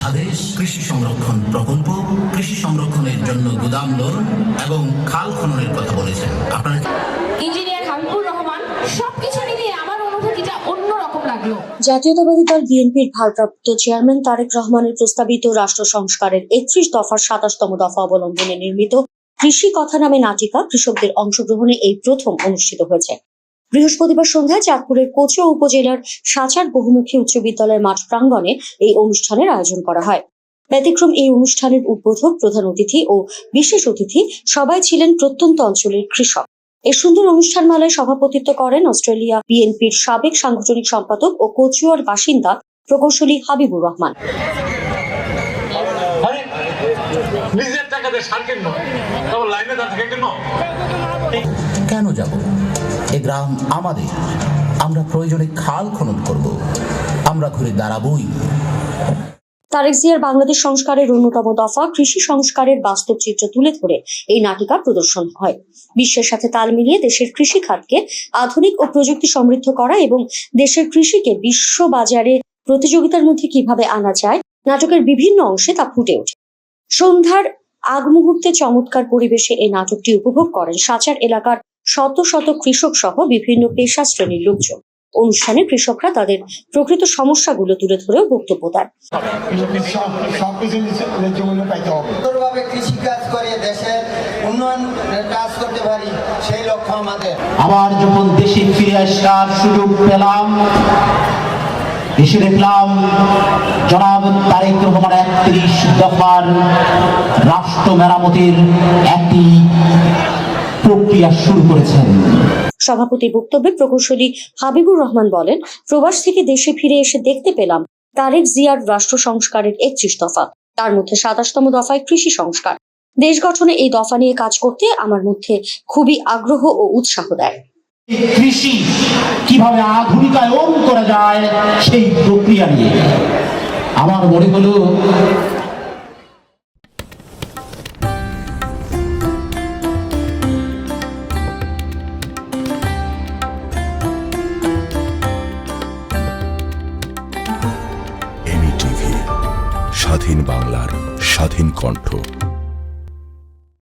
আদেশ কৃষি সংরক্ষণ প্রকল্প কৃষি সংরক্ষণের জন্য গুদাম লোন এবং খাল খননের কথা বলেছেন। আপনারা ইঞ্জিনিয়ার হাবিবুর রহমান সবকিছু মিলিয়ে আমার অনুভূতিটা অন্যরকম লাগল। জাতীয়তাবাদী দল বিএনপির ভারপ্রাপ্ত চেয়ারম্যান তারেক রহমানের প্রস্তাবিত রাষ্ট্র সংস্কারের একত্রিশ দফার সাতাশতম দফা অবলম্বনে নির্মিত কৃষি কথা নামে নাটিকা কৃষকদের অংশগ্রহণে এই প্রথম অনুষ্ঠিত হয়েছে। বৃহস্পতিবার সন্ধ্যায় চাঁদপুরের কোচো উপজেলার সাচার বহুমুখী উচ্চ বিদ্যালয়ের মাঠ প্রাঙ্গণে এই অনুষ্ঠানের আয়োজন করা হয়। ব্যতিক্রম এই অনুষ্ঠানের উদ্বোধক প্রধান অতিথি ও বিশেষ অতিথি সবাই ছিলেন প্রত্যন্ত অঞ্চলের কৃষক। এই সুন্দর অনুষ্ঠান অনুষ্ঠানমালায় সভাপতিত্ব করেন অস্ট্রেলিয়া বিএনপির সাবেক সাংগঠনিক সম্পাদক ও কচুয়ার বাসিন্দা প্রকৌশলী হাবিবুর রহমান। লাইনে দাঁড় থেকে কেন যাব? এ গ্রাম আমাদের। আমরা প্রয়োজনে খাল খনন করব। আমরা ঘুরে দাঁড়াবই। তারেক জিয়ার বাংলাদেশ সংস্কারের অন্যতম দফা কৃষি সংস্কারের বাস্তব চিত্র তুলে ধরে এই নাটিকা প্রদর্শন হয়। বিশ্বের সাথে তাল মিলিয়ে দেশের কৃষি খাতকে আধুনিক ও প্রযুক্তি সমৃদ্ধ করা এবং দেশের কৃষিকে বিশ্ব বাজারে প্রতিযোগিতার মধ্যে কীভাবে আনা যায় নাটকের বিভিন্ন অংশে তা ফুটে ওঠে। সন্ধ্যার আগ মুহূর্তে চমৎকার পরিবেশে এই নাটকটি উপভোগ করেন সাচার এলাকার শত শত কৃষক সহ বিভিন্ন পেশা শ্রেণির লোকজন। অনুষ্ঠানে কৃষকরা তাদের প্রকৃত সমস্যাগুলো তুলে ধরেও বক্তব্য দেন। আবার যখন দেশে ফিরে আসার সুযোগ পেলাম এসে দেখলাম জনাব তারেক রহমান একত্রিশ দফার রাষ্ট্র মেরামতের একটি প্রক্রিয়া শুরু করেছেন। সভাপতির বক্তব্যে প্রকৌশলী হাবিবুর রহমান বলেন প্রবাস থেকে দেশে ফিরে এসে দেখতে পেলাম তারেক জিয়ার রাষ্ট্র সংস্কারের একত্রিশ দফা। তার মধ্যে সাতাশতম দফায় কৃষি সংস্কার। দেশ গঠনে এই দফা নিয়ে কাজ করতে আমার মধ্যে খুবই আগ্রহ ও উৎসাহ দেয়। কৃষি কীভাবে আধুনিকায়ন করা যায় সেই প্রক্রিয়া নিয়ে। আমার মনে হলো স্বাধীন বাংলার স্বাধীন কণ্ঠ।